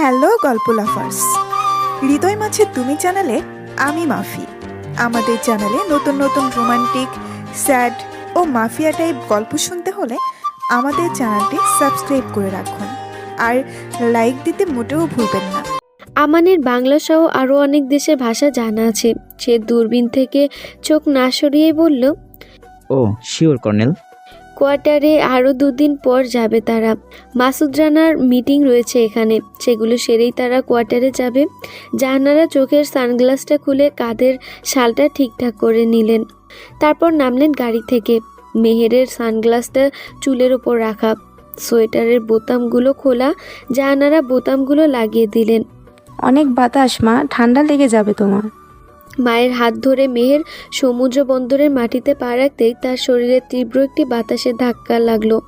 Hello গল্প লাফার্স। হৃদয় মাছে তুমি চ্যানেলে আমি মাফি। আমাদের চ্যানেলে নতুন নতুন রোমান্টিক স্যাড ও মাফিয়া টাইপ গল্প শুনতে হলে আমাদের চ্যানেলটি সাবস্ক্রাইব করে রাখুন। আর লাইক দিতে মোটেও ভুলবেন না। আমানের বাংলা সহ আরও অনেক দেশের ভাষা জানা আছে। সে দূরবীন থেকে চোখ না সরিয়ে বলল ও শিওর কর্নেল। কোয়ার্টারে আরও দুদিন পর যাবে তারা। মাসুদ রানার মিটিং রয়েছে এখানে। সেগুলো সেরেই তারা কোয়ার্টারে যাবে। জাহানারা চোখের সানগ্লাসটা খুলে কাঁধের শালটা ঠিকঠাক করে নিলেন। তারপর নামলেন গাড়ি থেকে। মেহেরের সানগ্লাসটা চুলের ওপর রাখা। সোয়েটারের বোতামগুলো খোলা। জাহানারা বোতামগুলো লাগিয়ে দিলেন। অনেক বাতাস মা, ঠান্ডা লেগে যাবে তোমার। মায়ের হাত ধরে মেহের সমুদ্র বন্দরের মাটিতে পা রাখতেই তার শরীরে তীব্র একটি বাতাসের ধাক্কা লাগল।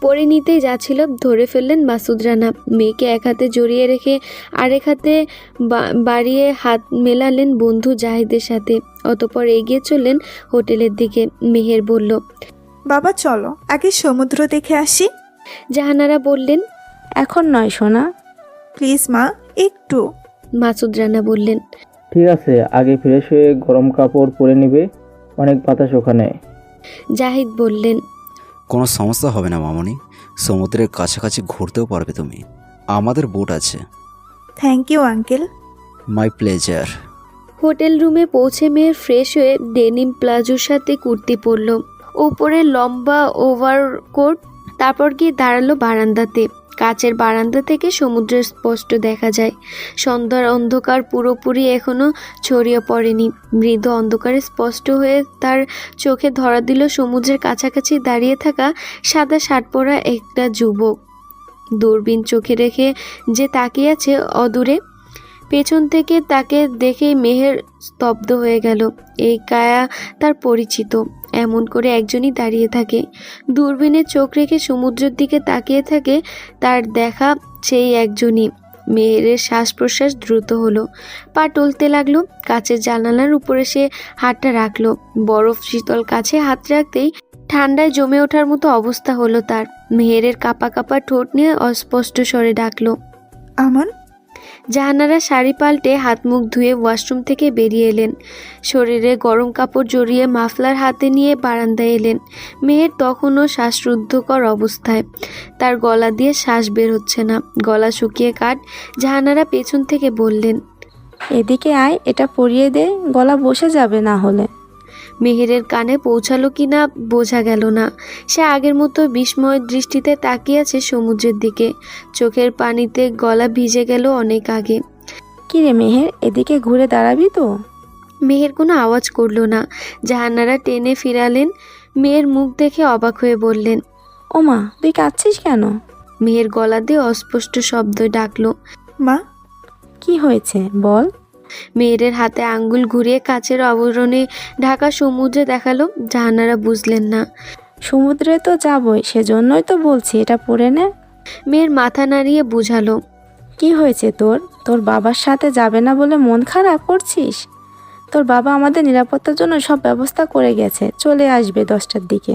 পরে নিতেই যাচ্ছিল ধরে ফেললেন মাসুদ রানা। মেয়েকে এক হাতে জড়িয়ে রেখে আরেক হাতে বা- বাড়িয়ে হাত মেলালেন বন্ধু জাহিদের সাথে। অতপর এগিয়ে চললেন হোটেলের দিকে। মেহের বলল বাবা চলো আগে সমুদ্র দেখে আসি। জাহানারা বললেন এখন নয় সোনা। প্লিজ মা একটু। মাসুদ রানা বললেন ঠিক আছে আগে ফ্রেশ হয়ে গরম কাপড় পরে নিবে অনেক বাতাস ওখানে। জাহিদ বললেন কোনো সমস্যা হবে না মামনি সমুদ্রের কাছাকাছি ঘুরতেও পারবে তুমি। আমাদের বোট আছে। Thank you uncle my pleasure hotel রুমে পৌঁছে মেয়ে ফ্রেশ হয়ে ডেনিম প্লাজোর সাথে কুর্তি পরল। ওপরে লম্বা ওভারকোট তারপর গিয়ে দাঁড়াল বারান্দাতে। কাচের বারান্দা থেকে সমুদ্রের স্পষ্ট দেখা যায়। সন্ধ্যার অন্ধকার পুরোপুরি এখনও ছড়িয়ে পড়েনি। মৃদু অন্ধকারে স্পষ্ট হয়ে তার চোখে ধরা দিল সমুদ্রের কাছাকাছি দাঁড়িয়ে থাকা সাদা শার্ট পরা একটা যুবক। দূরবীন চোখে রেখে যে তাকিয়ে আছে অদূরে, পেছন থেকে তাকে দেখে মেহের স্তব্ধ হয়ে গেল। এই কায়া তার পরিচিত। এমন করে একজনই দাঁড়িয়ে থাকে। দূরবীনে চোখ রেখে সমুদ্রের দিকে তাকিয়ে থাকে, তার দেখা সেই একজনই। মেহেরের শ্বাস প্রশ্বাস দ্রুত হলো। পা টলতে লাগল কাছের জানালার উপরে সে হাতটা রাখল। বরফ শীতল কাছে হাত রাখতেই ঠান্ডায় জমে ওঠার মতো অবস্থা হলো তার। মেহেরের কাপা কাপা ঠোঁট নিয়ে অস্পষ্ট স্বরে ডাকলো, আমন জাহানারা শাড়ি পাল্টে হাত মুখ ধুয়ে ওয়াশরুম থেকে বেরিয়ে এলেন। শরীরে গরম কাপড় জড়িয়ে মাফলার হাতে নিয়ে বারান্দায় এলেন। মেয়ের তখনও শ্বাসরুদ্ধকর অবস্থায়। তার গলা দিয়ে শ্বাস বের হচ্ছে না। গলা শুকিয়ে কাট জাহানারা পেছন থেকে বললেন, এদিকে আয়, এটা পরিয়ে দে, গলা বসে যাবে না হলে। মেহেরের কানে পৌঁছালো কিনা বোঝা গেল না। সে আগের মতো বিস্ময় দৃষ্টিতে তাকিয়ে আছে সমুদ্রের দিকে। চোখের পানিতে গলা ভিজে গেল অনেক আগে। কি রে মেহের এদিকে ঘুরে দাঁড়াবি তো? মেহের কোনো আওয়াজ করল না। জাহানারা টেনে ফিরালেন। মেয়ের মুখ দেখে অবাক হয়ে বললেন ও মা তুই কাঁদছিস কেন? মেয়ের গলা দিয়ে অস্পষ্ট শব্দ ডাকলো মা? কি হয়েছে? বল। মেয়ের হাতে আঙ্গুল ঘুরিয়ে কাচের আবরণে ঢাকা সমুদ্রে দেখাল জাহানারা বুঝলেন না। সমুদ্রে তো যাবই সেজন্যই তো বলছি এটা পরে নে। মেয়ের মাথা নাড়িয়ে বুঝালো কি হয়েছে তোর? তোর বাবার সাথে যাবে না বলে মন খারাপ করছিস? তোর বাবা আমাদের নিরাপত্তার জন্য সব ব্যবস্থা করে গেছে চলে আসবে দশটার দিকে।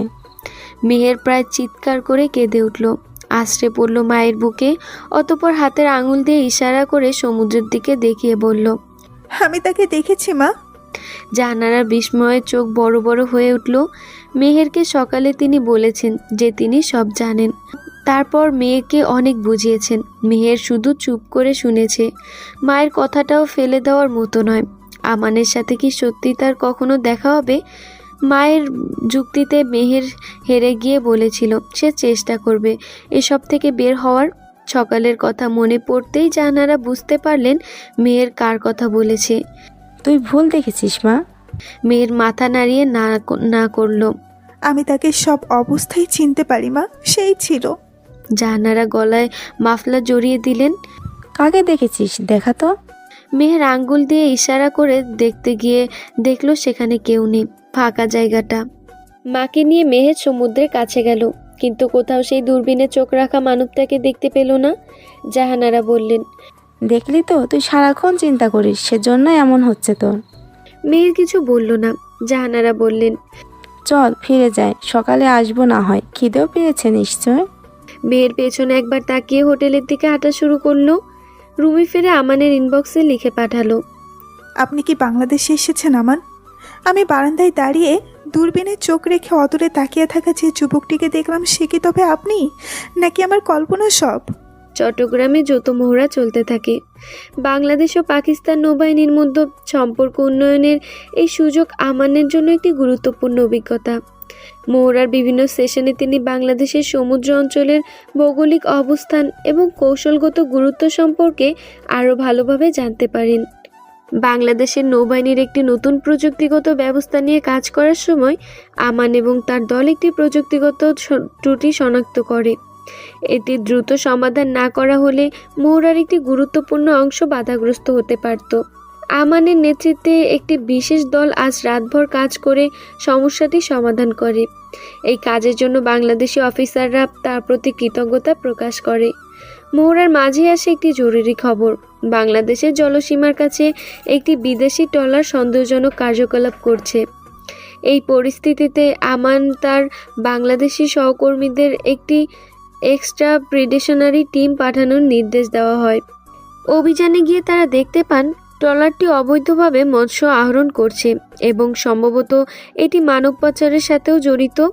মেহের প্রায় চিৎকার করে কেঁদে উঠল আশ্রে পড়ল মায়ের বুকে অতপর হাতের আঙুল দিয়ে ইশারা করে সমুদ্রের দিকে দেখিয়ে বলল আমি তাকে দেখেছি, মা। জাহানারার বিস্ময়ে চোখ বড় বড় হয়ে উঠল। মেহেরকে সকালে তিনি বলেছেন যে তিনি সব জানেন। তারপর মেয়েকে অনেক বুঝিয়েছেন। মেহের শুধু চুপ করে শুনেছে। মায়ের কথাটাও ফেলে দেওয়ার মতো নয়। আমানের সাথে কি সত্যি তার কখনো দেখা হবে? মায়ের যুক্তিতে মেহের হেরে গিয়ে বলেছিল, সে চেষ্টা করবে। এসব থেকে বের হওয়ার সকালের কথা মনে পড়তেই জাহানারা বুঝতে পারলেন মেয়ের কার কথা বলেছে। তুই ভুল দেখেছিস মা। মেয়ের মাথা নাড়িয়ে না না করল। আমি তাকে সব অবস্থায় চিনতে পারি মা। সেই ছিল। জাহানারা গলায় মাফলা জড়িয়ে দিলেন। কাকে দেখেছিস? দেখা তো। মেয়ের আঙ্গুল দিয়ে ইশারা করে দেখতে গিয়ে দেখল সেখানে কেউ নেই ফাঁকা জায়গাটা। মাকে নিয়ে মেহের সমুদ্রের কাছে গেল। কিন্তু কোথাও সেই দূরবীনে চোখ রাখা মানবটাকে দেখতে পেল না। জাহানারা বললেন দেখলি তো তুই সারাক্ষণ চিন্তা করিস সেজন্য এমন হচ্ছে তোর। মেয়ের কিছু বলল না। জাহানারা বললেন চল ফিরে যাই সকালে আসব না হয়। খিদেও পেয়েছে নিশ্চয়? মেয়ের পেছনে একবার তাকিয়ে হোটেলের দিকে হাঁটা শুরু করল। রুমি ফিরে আমানের ইনবক্সে লিখে পাঠালো আপনি কি বাংলাদেশে এসেছেন আমান? আমি বারান্দায় দাঁড়িয়ে দূরবীনে চোখ রেখে অদূরে তাকিয়ে থাকা যে যুবকটিকে দেখলাম, সে কি তবে আপনি? নাকি আমার কল্পনা সব? চট্টগ্রামে যত মহড়া চলতে থাকে। বাংলাদেশ ও পাকিস্তান নৌবাহিনীর মধ্যে সম্পর্ক উন্নয়নের এই সুযোগ আমানের জন্য একটি গুরুত্বপূর্ণ অভিজ্ঞতা। মহড়ার বিভিন্ন সেশনে তিনি বাংলাদেশের সমুদ্র অঞ্চলের ভৌগোলিক অবস্থান এবং কৌশলগত গুরুত্ব সম্পর্কে আরও ভালোভাবে জানতে পারেন। বাংলাদেশের নৌবাহিনীর একটি নতুন প্রযুক্তিগত ব্যবস্থা নিয়ে কাজ করার সময় আমান এবং তার দল একটি প্রযুক্তিগত ত্রুটি শনাক্ত করে। এটি দ্রুত সমাধান না করা হলে মৌরার একটি গুরুত্বপূর্ণ অংশ বাধাগ্রস্ত হতে পারত। আমানের নেতৃত্বে একটি বিশেষ দল আজ রাতভর কাজ করে সমস্যাটি সমাধান করে। এই কাজের জন্য বাংলাদেশি অফিসাররা তার প্রতি কৃতজ্ঞতা প্রকাশ করে। মৌরার মাঝে আসে একটি জরুরি খবর। বাংলাদেশের জলসীমার কাছে একটি বিদেশি ট্রলার সন্দেহজনক কার্যকলাপ করছে। এই পরিস্থিতিতে আমান তার বাংলাদেশি সহকর্মীদের একটি এক্সট্রা প্রিডেশনারি টিম পাঠানোর নির্দেশ দেওয়া হয়। অভিযানে গিয়ে তারা দেখতে পান, ট্রলারটি অবৈধভাবে মৎস্য আহরণ করছে এবং সম্ভবত এটি মানব পাচারের সাথেও জড়িত।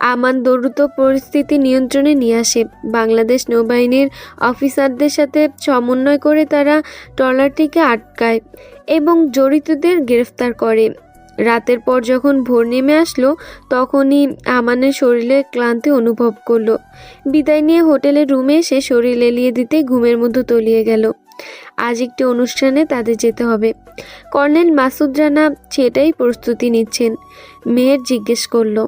আমান দ্রুত পরিস্থিতি নিয়ন্ত্রণে নিয়ে আসে। বাংলাদেশ নৌবাহিনীর অফিসারদের সাথে সমন্বয় করে তারা ট্রলারটিকে আটকায় এবং জড়িতদের গ্রেফতার করে। রাতের পর যখন ভোর নেমে আসলো, তখনই আমানের শরীরে ক্লান্তি অনুভব করল। বিদায় নিয়ে হোটেলের রুমে এসে শরীর এলিয়ে দিতে ঘুমের মধ্যে তলিয়ে গেল। আজ একটি অনুষ্ঠানে তাদের যেতে হবে। কর্নেল মাসুদ রানা সেটাই প্রস্তুতি নিচ্ছেন মেয়ের জিজ্ঞেস করল।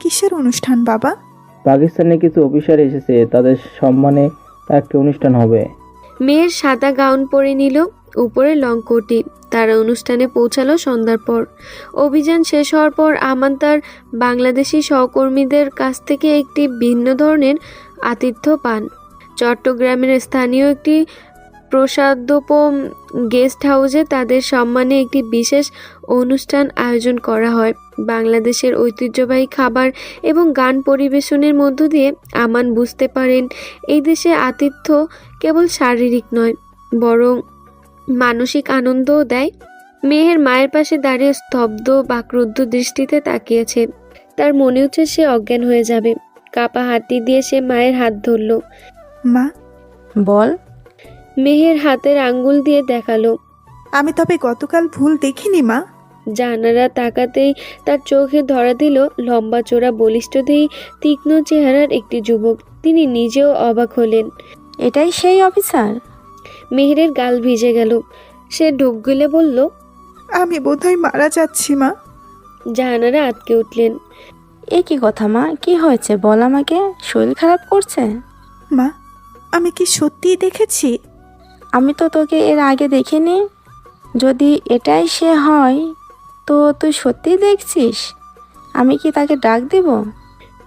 কিসের অনুষ্ঠান বাবা? পাকিস্তানে কিছু অফিসার এসেছে তাদের সম্মানে একটি অনুষ্ঠান হবে। মেয়ের সাদা গাউন পরে নিল উপরে লং কোটি। তারা অনুষ্ঠানে পৌঁছালো সন্ধ্যার পর। অভিযান শেষ হওয়ার পর আমান তার বাংলাদেশি সহকর্মীদের কাছ থেকে একটি ভিন্ন ধরনের আতিথ্য পান। চট্টগ্রামের স্থানীয় একটি প্রসাদোপম গেস্ট হাউসে তাদের সম্মানে একটি বিশেষ অনুষ্ঠান আয়োজন করা হয়। বাংলাদেশের ঐতিহ্যবাহী খাবার এবং গান পরিবেশনের মধ্য দিয়ে আমান বুঝতে পারেন। এই দেশে আতিথ্য কেবল শারীরিক নয় বরং মানসিক আনন্দও দেয়। মেয়ের মায়ের পাশে দাঁড়িয়ে স্তব্ধ বাকরুদ্ধ দৃষ্টিতে তাকিয়েছে। তার মনে হচ্ছে সে অজ্ঞান হয়ে যাবে। কাপা হাতি দিয়ে সে মায়ের হাত ধরল। মা? বল। মেহের হাতের আঙ্গুল দিয়ে দেখাল। আমি তবে গতকাল ভুল দেখিনি মা। জানারা তাকাতেই তার চোখে ধরা দিল লম্বা চোরা বলিষ্ঠ দেহি তীক্ষ্ণ চেহারার একটি যুবক। তিনি নিজেও অবাক হলেন। এটাই সেই অফিসার? মেহেরের গাল ভিজে গেল। সে ঢোক গিলে বলল আমি বোধহয় মারা যাচ্ছি মা। জাহানারা আটকে উঠলেন। এ কি কথা মা? কি হয়েছে? বল আমাকে। শরীর খারাপ করছে? মা আমি কি সত্যিই দেখেছি? আমি তো তোকে এর আগে দেখিনি। যদি এটাই সে হয় তো তুই সত্যিই দেখছিস? আমি কি তাকে ডাক দেব?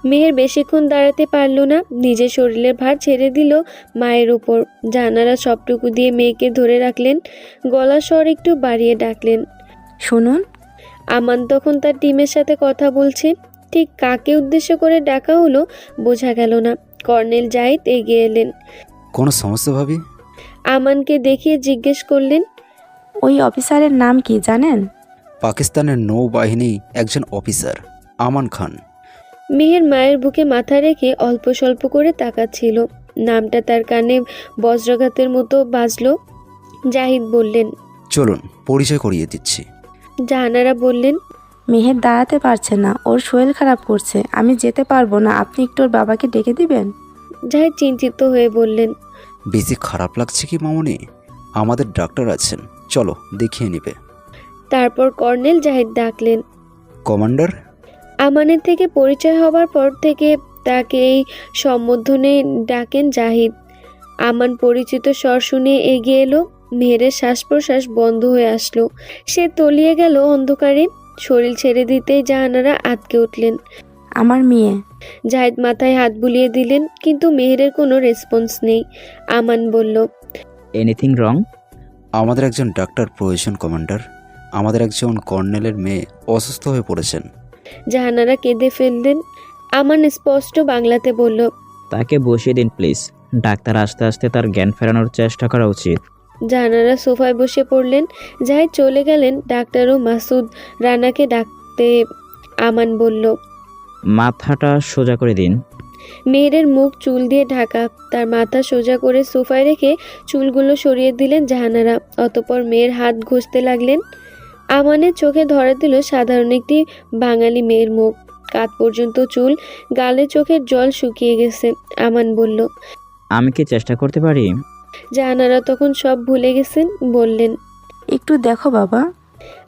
মেহের বেশিক্ষণ দাঁড়াতে পারল না। নিজের শরীরের ভার ছেড়ে দিল মায়ের উপর। জানারা সবটুকু দিয়ে মেয়েকে ধরে রাখলেন। গলা স্বর একটু বাড়িয়ে ডাকলেন। শুনুন। আমান তখন তার টিমের সাথে কথা বলছে। ঠিক কাকে উদ্দেশ্য করে ডাকা হলো বোঝা গেল না। কর্নেল জাহিদ এগিয়ে এলেন। কোনো সমস্যা ভাবি? আমানকে দেখিয়ে জিজ্ঞেস করলেন ওই অফিসারের নাম কি জানেন? পাকিস্তানের নৌবাহিনী একজন অফিসার আমান খান। মেয়ের মায়ের বুকে মাথা রেখে অল্প স্বল্প করে তাকাচ্ছিল। নামটা তার কানে বজ্রাঘাতের মতো বাজলো। জাহিদ বললেন চলুন পরিচয় করিয়ে দিচ্ছি। জাহানারা বললেন মেহের দাঁড়াতে পারছে না ওর শরীর খারাপ করছে আমি যেতে পারব না আপনি একটু ওর বাবাকে ডেকে দিবেন? জাহিদ চিন্তিত হয়ে বললেন বেশি খারাপ লাগছে কি মামনি? আমাদের ডাক্তার আছেন চলো দেখিয়ে নিবে। তারপর কর্নেল জাহিদ ডাকলেন কমান্ডার? আমানের থেকে পরিচয় হবার পর থেকে তাকে এই সম্বোধনে ডাকেন জাহিদ। আমান পরিচিত স্বর শুনে এগিয়ে এলো মেহেরের শ্বাস প্রশ্বাস বন্ধ হয়ে আসলো। সে তলিয়ে গেল অন্ধকারে শরীর ছেড়ে দিতেই জাহানারা আটকে উঠলেন। আমার মেয়ে। জাহিদ মাথায় হাত বুলিয়ে দিলেন কিন্তু মেহেরের কোনো রেসপন্স নেই। আমান বলল এনিথিং রং আমাদের একজন ডাক্তার প্রয়োজন কমান্ডার। আমাদের একজন কর্নেলের মেয়ে অসুস্থ হয়ে পড়েছেন। জাহানারা কেঁদে ফেললেন। আমান স্পষ্ট বাংলাতে বলল তাকে বসিয়ে দিন প্লিজ ডাক্তার আস্তে আস্তে তার জ্ঞান ফেরানোর চেষ্টা করা উচিত। জাহানারা সোফায় বসে পড়লেন। যাই চলে গেলেন। ডাক্তার ও মাসুদ রানাকে ডাকতে আমান বলল মাথাটা সোজা করে দিন। মেয়েরের মুখ চুল দিয়ে ঢাকা তার মাথা সোজা করে সোফায় রেখে চুলগুলো সরিয়ে দিলেন জাহানারা। অতপর মেয়ের হাত ঘষতে লাগলেন। আমানের চোখে ধরা দিল সাধারণ একটি বাঙালি মেয়ের মুখ। কাত পর্যন্ত চুল গালে চোখের জল শুকিয়ে গেছে আমান বলল। আমি কি চেষ্টা করতে পারি? জাহানারা তখন সব ভুলে গেছেন বললেন। একটু দেখো বাবা।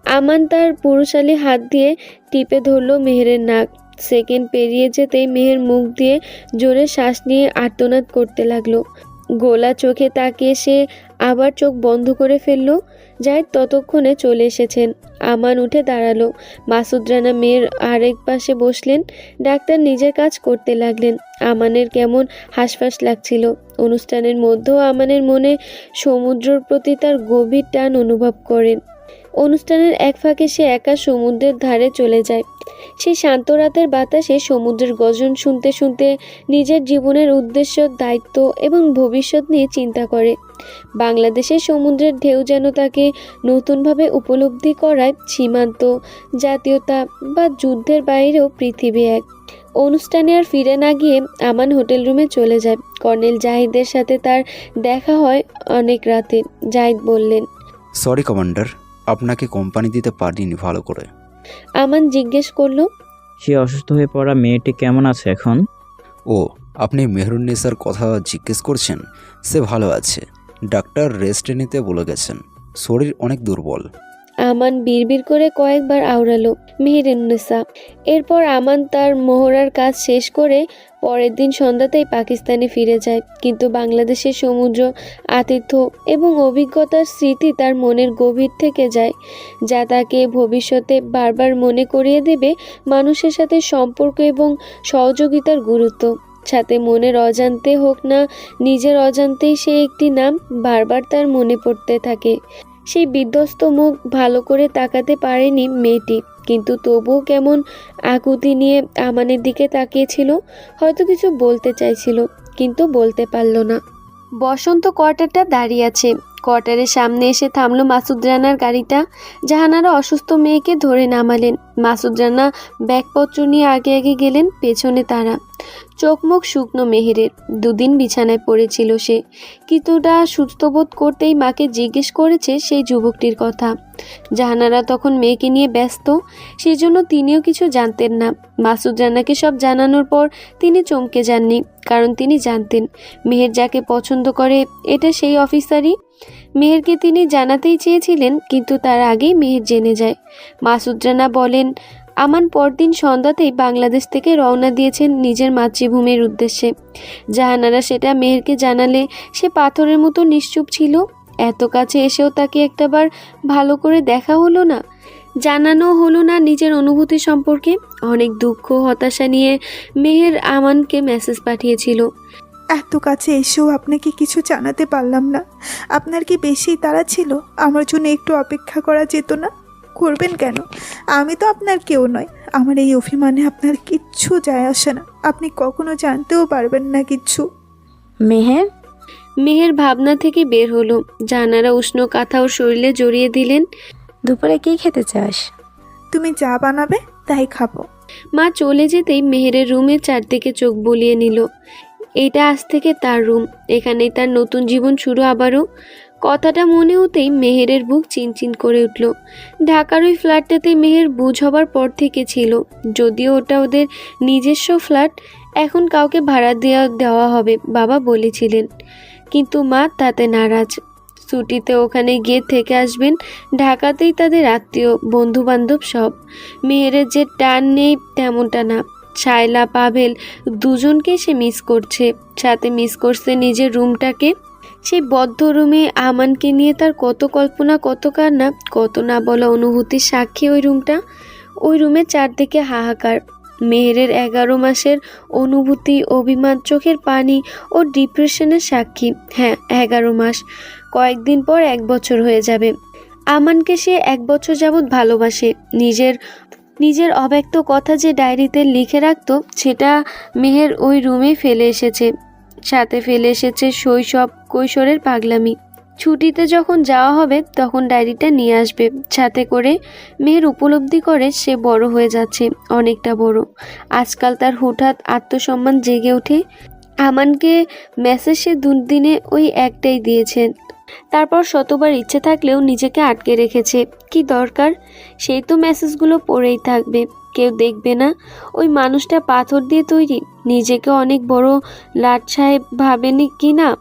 আমান তার পুরুষালী হাত দিয়ে টিপে ধরল মেহেরের নাক। সেকেন্ড পেরিয়ে যেতেই মেহের মুখ দিয়ে জোরে শ্বাস নিয়ে আর্তনাদ করতে লাগল। গোলা চোখে তাকিয়ে সে আবার চোখ বন্ধ করে ফেলল। জাহিদ ততক্ষণে চলে এসেছেন। আমান উঠে দাঁড়াল। মাসুদ রানা মেয়ের আরেক পাশে বসলেন। ডাক্তার নিজের কাজ করতে লাগলেন। আমানের কেমন হাসফাস লাগছিল। অনুষ্ঠানের মধ্যেও আমানের মনে সমুদ্রর প্রতি তার গভীর টান অনুভব করেন। অনুষ্ঠানের এক ফাঁকে সে একা সমুদ্রের ধারে চলে যায়। সেই শান্ত রাতের বাতাসে সমুদ্রের গর্জন শুনতে শুনতে নিজের জীবনের উদ্দেশ্য, দায়িত্ব এবং ভবিষ্যৎ নিয়ে চিন্তা করে। বাংলাদেশের সমুদ্রের ঢেউ যেন তাকে নতুনভাবে উপলব্ধি করায় সীমান্ত, জাতীয়তা বা যুদ্ধের বাইরেও পৃথিবী এক। অনুষ্ঠানে আর ফিরে না গিয়ে আমান হোটেল রুমে চলে যায়। কর্নেল জাহিদের সাথে তার দেখা হয় অনেক রাতে, জাহিদ বললেন। সরি কমান্ডার আপনাকে কোম্পানি দিতে পারিনি ভালো করে। আমান জিজ্ঞেস করল সে অসুস্থ হয়ে পড়া মেয়েটি কেমন আছে এখন? ও আপনি মেহরুন্নেসার কথা জিজ্ঞেস করছেন? সে ভালো আছে। ডাক্তার রেস্টে নিতে বলে গেছেন। শরীর অনেক দুর্বল। আমান বিড়বিড় করে কয়েকবার আওড়ালো মেহেরুন্নেসা এরপর আমান তার মোহরার কাজ শেষ করে পরের দিন সন্ধ্যাতেই পাকিস্তানে ফিরে যায়। কিন্তু বাংলাদেশের সমুদ্র, আতিথ্য এবং অভিজ্ঞতার স্মৃতি তার মনের গভীর থেকে যায়, যা তাকে ভবিষ্যতে বারবার মনে করিয়ে দেবে মানুষের সাথে সম্পর্ক এবং সহযোগিতার গুরুত্ব। সাথে মনের অজান্তে হোক না, নিজের অজান্তেই সে একটি নাম বারবার তার মনে পড়তে থাকে। সেই বিধ্বস্ত মুখ ভালো করে তাকাতে পারেনি মেয়েটি। কিন্তু তবুও কেমন আকুতি নিয়ে আমানের দিকে তাকিয়েছিল, হয়তো কিছু বলতে চাইছিল, কিন্তু বলতে পারল না। বসন্ত কোয়ার্টারটা দাঁড়িয়ে আছে। কোয়ার্টারের সামনে এসে থামলো মাসুদ রানার গাড়িটা। জাহানারা অসুস্থ মেয়েকে ধরে নামালেন। মাসুদ রানা ব্যাগপত্র নিয়ে আগে আগে গেলেন পেছনে তারা। চোখ মুখ শুকনো মেহেরের। দুদিন বিছানায় পড়েছিল সে। কিছুটা সুস্থ বোধ করতেই মাকে জিজ্ঞেস করেছে সেই যুবকটির কথা। জাহানারা তখন মেয়েকে নিয়ে ব্যস্ত। সেজন্য তিনিও কিছু জানতেন না। মাসুদ রানাকে সব জানানোর পর তিনি চমকে যাননি, কারণ তিনি জানতেন, মেহের যাকে পছন্দ করে, এটা সেই অফিসারই। মেহেরকে তিনি জানাতেই চেয়েছিলেন, কিন্তু তার আগেই মেহের জেনে যায়। মাসুদ রানা বলেন, আমান পরদিন সন্ধ্যাতেই বাংলাদেশ থেকে রওনা দিয়েছেন নিজের মাতৃভূমির উদ্দেশ্যে। জাহানারা সেটা মেহেরকে জানালে সে পাথরের মতো নিশ্চুপ ছিল। এত কাছে এসেও তাকে একটাবার ভালো করে দেখা হলো না। জানানো হলো না নিজের অনুভূতি সম্পর্কে। অনেক দুঃখ, হতাশা নিয়ে মেহের আমানকে মেসেজ পাঠিয়েছিল। এত কাছে এসেও আপনাকে কিছু জানাতে পারলাম না। আপনার কি বেশি তাড়া ছিল? আমার জন্য একটু অপেক্ষা করা যেত না? করবেন কেন? আমি তো আপনার কেউ নয়। আমার এই অভিমানে আপনার কিচ্ছু যায় আসে না। আপনি কখনো জানতেও পারবেন না কিচ্ছু মেহের? মেহের ভাবনা থেকে বের হলো। জানারা উষ্ণ কাঁথা ওর শরীরে জড়িয়ে দিলেন। দুপুরে কি খেতে চাস? তুমি যা বানাবে তাই খাব। মা চলে যেতেই মেহেরের রুমে চারদিকে চোখ বুলিয়ে নিল। এটা আজ থেকে তার রুম। এখানেই তার নতুন জীবন শুরু আবারও। কথাটা মনে হতেই মেহেরের বুক চিনচিন করে উঠল। ঢাকার ওই ফ্ল্যাটটাতে মেহের বুঝ হবার পর থেকে ছিল। যদিও ওটা ওদের নিজস্ব ফ্ল্যাট, এখন কাউকে ভাড়া দেওয়া দেওয়া হবে, বাবা বলেছিলেন। কিন্তু মা তাতে নারাজ। ছুটিতে ওখানে গিয়ে থেকে আসবেন ঢাকাতেই তাদের আত্মীয় বন্ধু বান্ধব সব। মেহেরের যে টান নেই তেমনটা না। শায়লা, পাভেল দুজনকে সে মিস করছে। সাথে মিস করছে নিজের রুমটাকে সেই বদ্ধ রুমে আমানকে নিয়ে তার কত কল্পনা, কত কান্না, কত না বলা অনুভূতির সাক্ষী ওই রুমটা ওই রুমে চারদিকে হাহাকার, মেহেরের এগারো মাসের অনুভূতি, অভিমান, চোখের পানি ও ডিপ্রেশনের সাক্ষী। হ্যাঁ এগারো মাস, কয়েকদিন পর এক বছর হয়ে যাবে। আমানকে সে এক বছর যাবৎ ভালোবাসে, নিজের নিজের অব্যক্ত কথা যে ডায়েরিতে লিখে রাখতো, সেটা মেহের ওই রুমে ফেলে এসেছে। সাথে ফেলে এসেছে শৈশব কৈশোরের পাগলামি। ছুটিতে যখন যাওয়া হবে, তখন ডায়েরিটা নিয়ে আসবে। সাথে করে মেয়ের উপলব্ধি করে সে বড় হয়ে যাচ্ছে, অনেকটা বড়। আজকাল তার হঠাৎ আত্মসম্মান জেগে ওঠে। আমানকে মেসেজ সে দুদিনে ওই একটাই দিয়েছেন তারপর শতবার ইচ্ছে থাকলেও নিজেকে আটকে রেখেছে। কি দরকার? সেই তো মেসেজগুলো পড়েই থাকবে। কেউ দেখবে না। ওই মানুষটা পাথর দিয়ে তৈরি। নিজেকে অনেক বড় লাট সাহেব ভাবেনি কি না?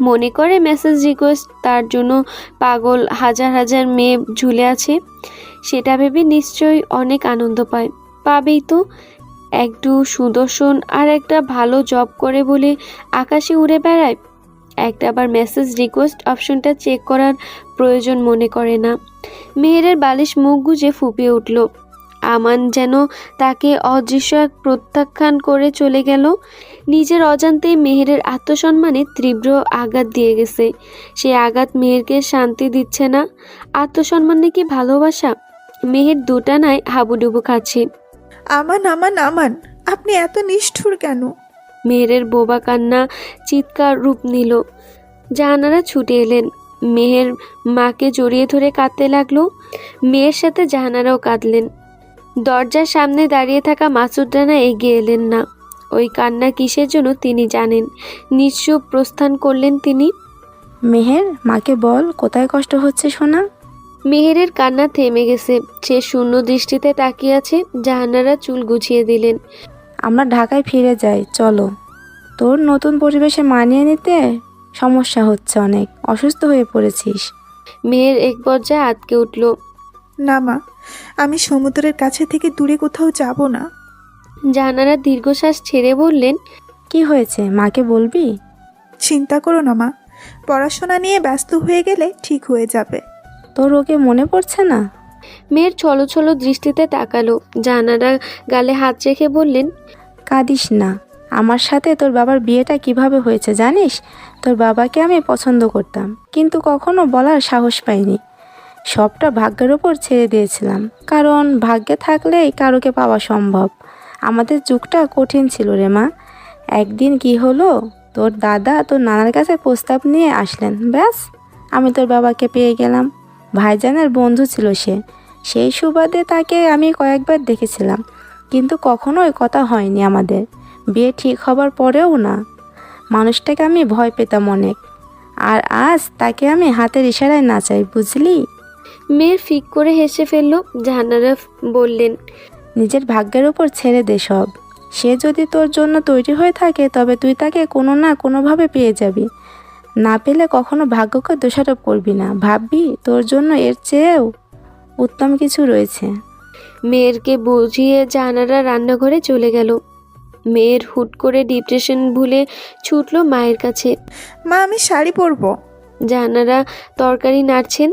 মনে করে মেসেজ রিকোয়েস্ট তার জন্য পাগল হাজার হাজার মেয়ে ঝুলে আছে? সেটা ভেবে নিশ্চয়ই অনেক আনন্দ পায়। পাবেই তো। একটু সুদর্শন আর একটা ভালো জব করে বলে আকাশে উড়ে বেড়ায়। একটা আবার মেসেজ রিকোয়েস্ট অপশনটা চেক করার প্রয়োজন মনে করে না। মেয়েরের বালিশ মুখ গুজে ফুপিয়ে উঠল। আমান যেন তাকে অদৃশ্য এক প্রত্যাখ্যান করে চলে গেল। নিজের অজান্তেই মেহেরের আত্মসম্মানে তীব্র আঘাত দিয়ে গেছে। সেই আঘাত মেহেরকে শান্তি দিচ্ছে না। আত্মসম্মান নাকি ভালোবাসা? মেহের দুটানায় হাবুডুবু খাচ্ছে। আমান আমান আমান, আপনি এত নিষ্ঠুর কেন? মেহেরের বোবা কান্না চিৎকার রূপ নিল। জাহানারা ছুটে এলেন। মেহের মাকে জড়িয়ে ধরে কাঁদতে লাগল। মেয়ের সাথে জাহানারাও কাঁদলেন। দরজার সামনে দাঁড়িয়ে থাকা মাসুদ রানা এগিয়ে এলেন না। ওই কান্না কিসের জন্য তিনি জানেন। নিশ্চুপ প্রস্থান করলেন তিনি। মেহের মাকে বল কোথায় কষ্ট হচ্ছে শোনা মেহেরের কান্না থেমে গেছে। সে শূন্য দৃষ্টিতে তাকিয়ে আছে। জাহানারা চুল গুছিয়ে দিলেন। আমরা ঢাকায় ফিরে যাই চলো। তোর নতুন পরিবেশে মানিয়ে নিতে সমস্যা হচ্ছে অনেক। অসুস্থ হয়ে পড়েছিস। মেয়ের এক পর্যায়ে আটকে উঠল। না মা আমি সমুদ্রের কাছে থেকে দূরে কোথাও যাব না। জাহানারা দীর্ঘশ্বাস ছেড়ে বললেন কি হয়েছে? মাকে বলবি? চিন্তা করো না মা পড়াশোনা নিয়ে ব্যস্ত হয়ে গেলে ঠিক হয়ে যাবে। তোর ওকে মনে পড়ছে না? মেয়ের ছলো ছলো দৃষ্টিতে তাকালো। জাহানারা গালে হাত রেখে বললেন, কাঁদিস না। আমার সাথে তোর বাবার বিয়েটা কীভাবে হয়েছে জানিস? তোর বাবাকে আমি পছন্দ করতাম, কিন্তু কখনো বলার সাহস পাইনি। সবটা ভাগ্যের ওপর ছেড়ে দিয়েছিলাম, কারণ ভাগ্যে থাকলেই কারোকে পাওয়া সম্ভব। আমাদের যুগটা কঠিন ছিল রে মা। একদিন কি হলো? তোর দাদা তোর নানার কাছে প্রস্তাব নিয়ে আসলেন, ব্যাস। আমি তোর বাবাকে পেয়ে গেলাম। ভাইজানের বন্ধু ছিল সে। সেই সুবাদে তাকে আমি কয়েকবার দেখেছিলাম কিন্তু কখনোই কথা হয়নি আমাদের। বিয়ে ঠিক হবার পরেও না। মানুষটাকে আমি ভয় পেতাম অনেক। আর আজ তাকে আমি হাতের ইশারায় নাচাই বুঝলি? মেয়ের ফিক করে হেসে ফেলল জাহানারা বললেন নিজের ভাগ্যের ওপর ছেড়ে দে সব। সে যদি তোর জন্য তৈরি হয়ে থাকে তবে তুই তাকে কোনো না কোনোভাবে পেয়ে যাবি। না পেলে কখনো ভাগ্যকে দোষারোপ করবি না। ভাববি তোর জন্য এর চেয়েও উত্তম কিছু রয়েছে। মেয়েরকে বুঝিয়ে জাহানারা রান্নাঘরে চলে গেল। মেয়ের হুট করে ডিপ্রেশন ভুলে ছুটলো মায়ের কাছে। মা আমি শাড়ি পরবো। জানারা তরকারি নাড়ছেন।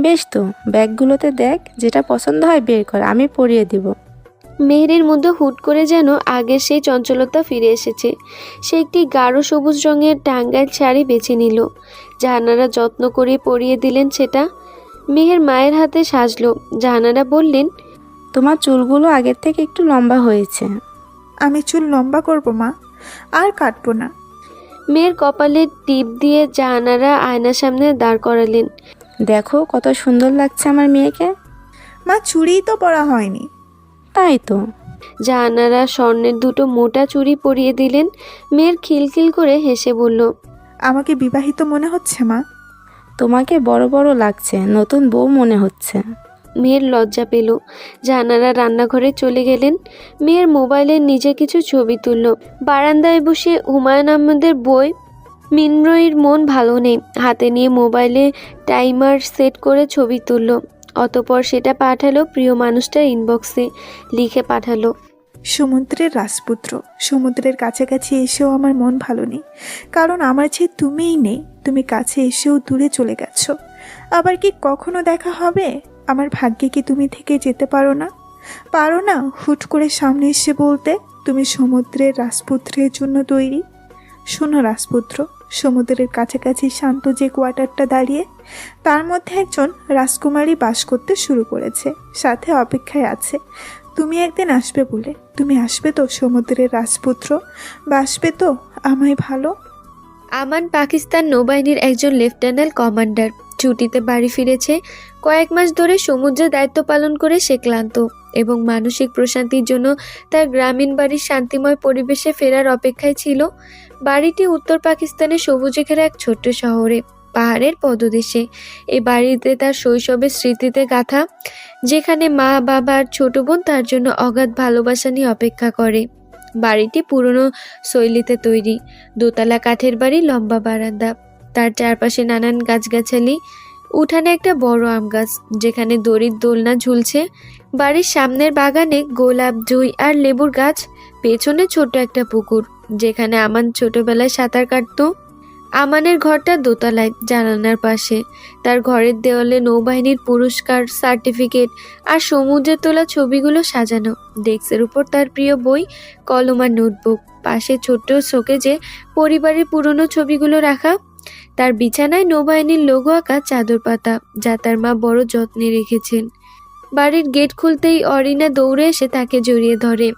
বেশ তো ব্যাগগুলোতে দেখ যেটা পছন্দ হয় বের কর আমি পরিয়ে দিব। মেহেরের মধ্যে হুট করে যেন আগের সেই চঞ্চলতা ফিরে এসেছে। সে একটি গাঢ় সবুজ রঙের টাঙ্গাইল শাড়ি বেছে নিল। জাহানারা যত্ন করে পরিয়ে দিলেন সেটা। মেহের মায়ের হাতে সাজলো। জাহানারা বললেন তোমার চুলগুলো আগের থেকে একটু লম্বা হয়েছে। আমি চুল লম্বা করব মা। আর কাটবো না। মেয়ের কপালে টিপ দিয়ে জাহানারা আয়নার সামনে দাঁড় করালেন। দেখো কত সুন্দর লাগছে আমার মেয়েকে। মা চুড়িই তো পরা হয়নি। তাই তো। জাহানারা স্বর্ণের দুটো মোটা চুড়ি পরিয়ে দিলেন। মেয়ের খিলখিল করে হেসে বলল আমাকে বিবাহিত মনে হচ্ছে মা? তোমাকে বড় বড় লাগছে নতুন বউ মনে হচ্ছে। মেয়ের লজ্জা পেল। জাহানারা রান্নাঘরে চলে গেলেন। মেয়ের মোবাইলে নিজে কিছু ছবি তুলল। বারান্দায় বসে হুমায়ুন আহমেদের বই। মিনরইর মন ভালো নেই। হাতে নিয়ে মোবাইলে টাইমার সেট করে ছবি তুলল। অতপর সেটা পাঠালো প্রিয় মানুষটার ইনবক্সে লিখে পাঠালো। সমুদ্রের রাজপুত্র, সমুদ্রের কাছাকাছি এসেও আমার মন ভালো নেই। কারণ আমার যে তুমিই নেই, তুমি কাছে এসেও দূরে চলে গেছো। আবার কি কখনো দেখা হবে? আমার ভাগ্যে কি তুমি থেকে যেতে পারো না? পারো না হুট করে সামনে এসে বলতে, তুমি সমুদ্রের রাজপুত্রের জন্য তৈরি? শোনো রাজপুত্র সমুদ্রের কাছাকাছি শান্ত যে কোয়ার্টারটা দাঁড়িয়ে, তার মধ্যে একজন রাজকুমারী বাস করতে শুরু করেছে, সাথে অপেক্ষায় আছে। তুমি একদিন আসবে বলে? তুমি আসবে তো, সমুদ্রের রাজপুত্র? বা আসবে তো? আমায় ভালো? আমান পাকিস্তান নৌবাহিনীর একজন লেফটেন্যান্ট কমান্ডার। ছুটিতে বাড়ি ফিরেছে। কয়েক মাস ধরে সমুদ্রে দায়িত্ব পালন করে সে ক্লান্ত। এবং মানসিক প্রশান্তির জন্য তার গ্রামীণ বাড়ির শান্তিময় পরিবেশে ফেরার অপেক্ষায় ছিল। বাড়িটি উত্তর পাকিস্তানের সবুজে ঘেরা এক ছোট্ট শহরে, পাহাড়ের পদদেশে। এই বাড়িতে তার শৈশবের স্মৃতিতে গাথা, যেখানে মা, বাবা আর ছোট বোন তার জন্য অগাধ ভালোবাসা নিয়ে অপেক্ষা করে। বাড়িটি পুরনো শৈলীতে তৈরি, দোতলা কাঠের বাড়ি, লম্বা বারান্দা। তার চারপাশে নানান গাছগাছালি উঠানে একটা বড় আম গাছ, যেখানে দড়ির দোলনা ঝুলছে। বাড়ির সামনের বাগানে গোলাপ, জুই আর লেবুর গাছ, পেছনে ছোট একটা পুকুর, যেখানে আমান ছোটবেলায় সাঁতার কাটতো। আমানের ঘরটা দোতলায়, জানালার পাশে। তার ঘরের দেওয়ালে নৌবাহিনীর পুরস্কার, সার্টিফিকেট আর সমুদ্রে তোলা ছবিগুলো সাজানো। ডেস্কের উপর তার প্রিয় বই, কলম আর নোটবুক। পাশে ছোট্ট শোকেজে পরিবারের পুরনো ছবিগুলো রাখা। তার বিছানায় নৌবাহিনীর লোগো আঁকা চাদর পাতা, যা তার মা বড় যত্নে রেখেছেন। বাড়ির গেট খুলতেই অরিনা দৌড়ে এসে তাকে জড়িয়ে ধরে।